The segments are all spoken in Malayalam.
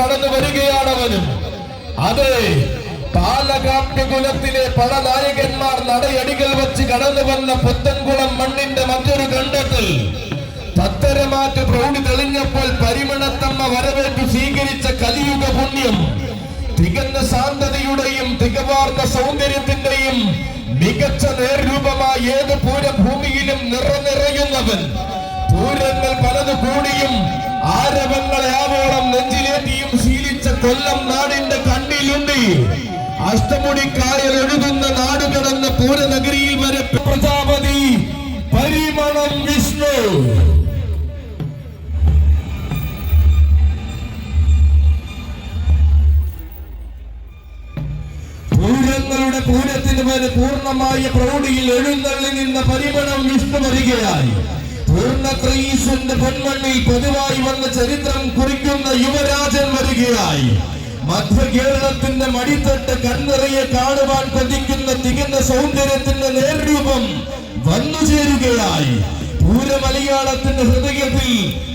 കടന്നു വരികയാണ് അവനും. അതെ പാലകാട്ട് കുലത്തിലെ പല നായകന്മാർ നടയടികൾ വെച്ച് കടന്നു വന്ന പുത്തൻകുളം മണ്ണിന്റെ മറ്റൊരു കണ്ടത്തിൽ പത്തരമാറ്റ് പ്രൗഢി തെളിഞ്ഞപ്പോൾ പരിമണത്തമ്മ വരവേറ്റ് സ്വീകരിച്ച കലിയുഗ പുണ്യം. തികഞ്ഞ ശാന്തതയുടെയും തികവാർന്ന സൗന്ദര്യത്തിന്റെയും മികച്ച നേർരൂപമായി ഏത് പൂരഭൂമിയിലും നിറനിറയുന്നവൻ. പൂരങ്ങൾ പലത് കൂടിയും ആരവങ്ങളെ ആവോളം നെഞ്ചിലേറ്റിയും ശീലിച്ച കൊല്ലം നാടിന്റെ കണ്ണിലുണ്ട്. അഷ്ടമുടി കായൽ ഒഴുകുന്ന നാട് കടന്ന പൂരനഗരിയിൽ വരെ പ്രജാപതി പരിമണം വിഷ്ണു. പൂരങ്ങളുടെ പൂരത്തിന് വരെ പൂർണമായ പ്രൗഢിയിൽ എഴുന്നള്ളി നിന്ന പരിമണം വിഷ്ണു വരികയായി. പൂർണ പൂർണത്രയീശന്റെ പൊന്മണ്ണിൽ പതിവായി വന്ന ചരിത്രം കുറിക്കുന്ന യുവരാജൻ വരികയായി. മധ്യ കേരളത്തിന്റെ മടിത്തട്ട് കണ്ണിറയെ കാണുവാൻ കൊതിക്കുന്ന തികഞ്ഞ സൗന്ദര്യത്തിന്റെ നേർരൂപം വന്നു ചേരുകയായി. പൂരമലയാളത്തിന്റെ ഹൃദയത്തിൽ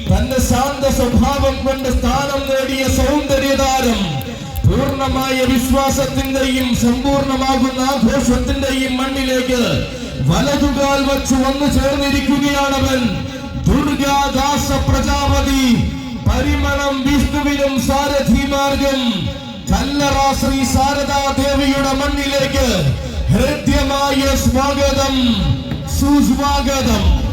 തന്റെ ശാന്ത സ്വഭാവം കൊണ്ട് സ്ഥാനം നേടിയ സൗന്ദര്യതാരം പൂർണമായ വിശ്വാസത്തിന്റെയും സമ്പൂർണമാകുന്ന ആഘോഷത്തിന്റെയും മണ്ണിലേക്ക് വലതുകാൽ വച്ച് വന്നു ചേർന്നിരിക്കുകയാണവൻ. ദുർഗാദാസ പ്രജാപതി പരിമളം വിഷ്ണുവിനും സാരഥി മാർഗം കല്ലറ ശ്രീ സാരദാ ദേവിയുടെ മണ്ണിലേക്ക് ഹൃദ്യമായ സ്വാഗതം. സുസ്വാഗതം.